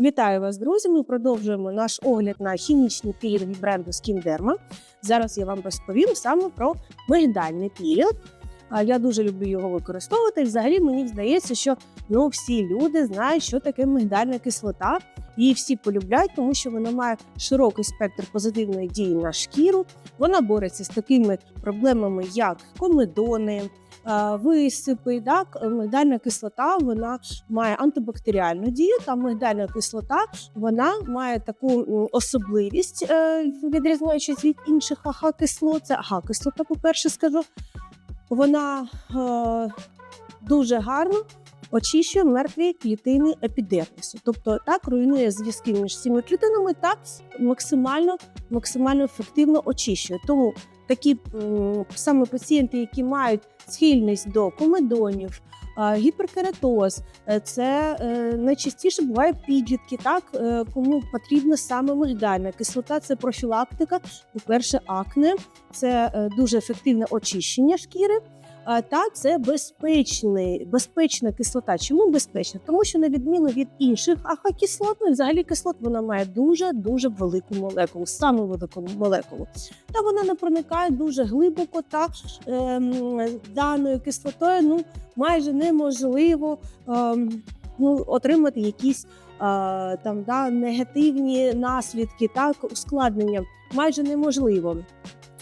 Вітаю вас, друзі! Ми продовжуємо наш огляд на хімічні пілінги бренду Skinderma. Зараз я вам розповім саме про мигдальний пілінг. Я дуже люблю його використовувати. І Взагалі мені здається, що ну всі люди знають, що таке мигдальна кислота. Її всі полюбляють, тому що вона має широкий спектр позитивної дії на шкіру. Вона бореться з такими проблемами, як комедони, висипи. Так, мигдальна кислота вона має антибактеріальну дію. Та мигдальна кислота вона має таку особливість, е, відрізняючись від інших АХ-кислот. Це АХ-кислота, по-перше, скажу. Вона е, дуже гарно очищує мертві клітини епідермісу. Тобто так руйнує зв'язки між цими клітинами та максимально, максимально ефективно очищує. Тому такі саме пацієнти, які мають схильність до комедонів, е, гіперкератоз, е, це е, найчастіше буває підлітки, так кому потрібна саме мигдальна кислота. Це профілактика. По-перше, акне, це дуже ефективне очищення шкіри. Та це безпечний, безпечна кислота. Чому безпечна? Тому що на відміну від інших ахокислот, ну взагалі кислот, вона має дуже дуже велику молекулу, саме велику молекулу. Та вона не проникає дуже глибоко. Та ем, даною кислотою ну майже неможливо ем, ну, отримати якісь. е, Там да негативні наслідки, так ускладнення майже неможливо.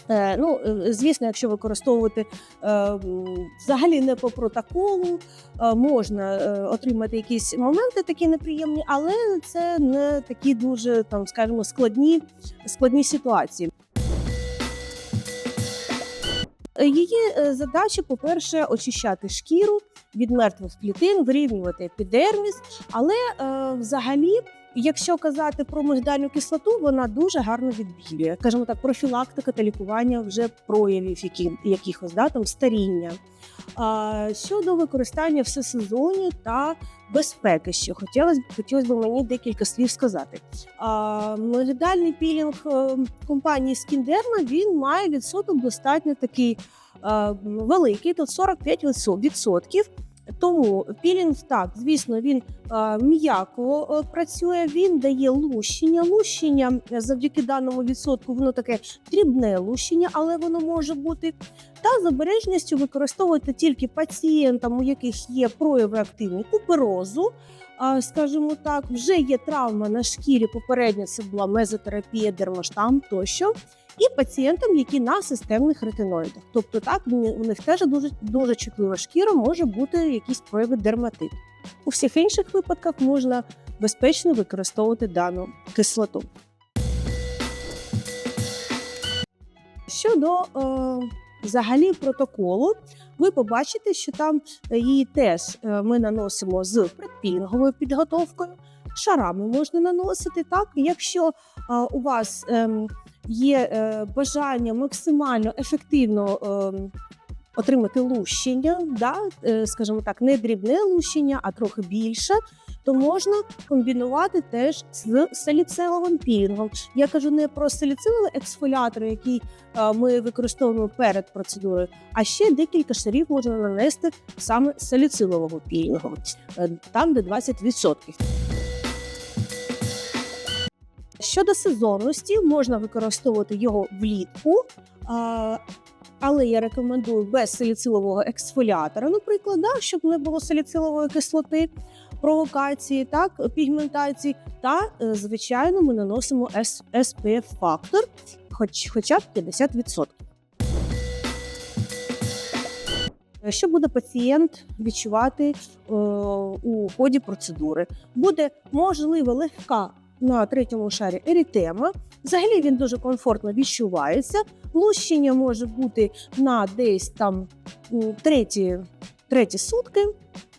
Е, Ну, е, звісно, якщо використовувати е, взагалі не по протоколу, можна отримати якісь моменти такі неприємні, але це не такі дуже там, скажімо, складні, складні ситуації. Її задача, по-перше, очищати шкіру від мертвих клітин, вирівнювати епідерміс, але е, взагалі Якщо казати про мигдальну кислоту, вона дуже гарно відбілює. Кажемо так, профілактика та лікування вже проявів які, якихось да, там старіння. А, щодо використання всесезоння та безпеки, що хотілося б хотілося б мені декілька слів сказати. А, мигдальний пілінг е, компанії Skinderma, він має відсоток достатньо такий е, великий, тут 45 відсотків. Тому пілінг так, звісно, він е, м'яко е, працює, він дає лущення. Лущення е, завдяки даному відсотку, воно таке дрібне лущення, але воно може бути. Та з обережністю використовувати тільки пацієнтам, у яких є прояви активні куперозу. Скажімо так, вже є травма на шкірі. Попередньо це була мезотерапія, дермоштам тощо. І пацієнтам, які на системних ретиноїдах. Тобто, так у них теж дуже дуже чутлива шкіра, може бути якісь прояви дерматиту. У всіх інших випадках можна безпечно використовувати дану кислоту. Щодо е, взагалі протоколу, ви побачите, що там її теж е, ми наносимо з предпілінговою підготовкою. Шарами можна наносити так. Якщо е, у вас е, є е, бажання максимально ефективно е, отримати лущення, да, е, скажімо так, не дрібне лущення, а трохи більше, то можна комбінувати теж з саліциловим пілінгом. Я кажу не про саліциловий ексфоліатор, який е, ми використовуємо перед процедурою, а ще декілька шарів можна нанести саме саліцилового пілінгу, там де 20%. Щодо сезонності, можна використовувати його влітку, але я рекомендую без саліцилового ексфоліатора, наприклад, да, щоб не було саліцилової кислоти, провокації, так, пігментації. Та, е, звичайно, ми наносимо SPF фактор, хоч, хоча б 50%. Що буде пацієнт відчувати е, у ході процедури? Буде можливо легка на третьому шарі ерітема. Взагалі він дуже комфортно відчувається. Лущення може бути на десь там треті, треті сутки.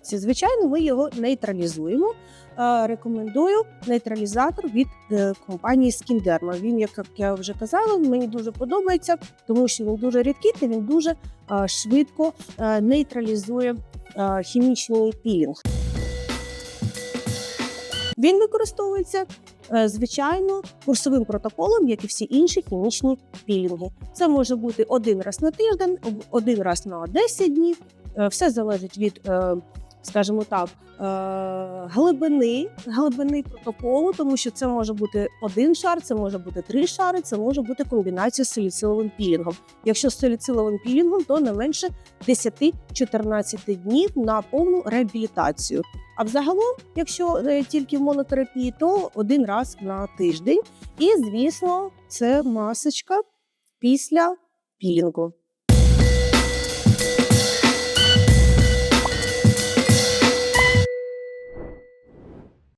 Звичайно, ми його нейтралізуємо. Е, Рекомендую нейтралізатор від е, компанії Skinderma. Він, як я вже казала, мені дуже подобається, тому що він дуже рідкий та він дуже е, швидко нейтралізує хімічний пілінг. Він використовується е, звичайно курсовим протоколом, як і всі інші хімічні пілінги. Це може бути один раз на тиждень, один раз на 10 днів. Е, Все залежить від е, скажімо так, е, глибини, глибини протоколу, тому що це може бути один шар, це може бути три шари, це може бути комбінація з саліциловим пілінгом. Якщо з саліциловим пілінгом, то не менше 10-14 днів на повну реабілітацію. А взагалом, якщо е, тільки в монотерапії, то один раз на тиждень. І, звісно, це масочка після пілінгу.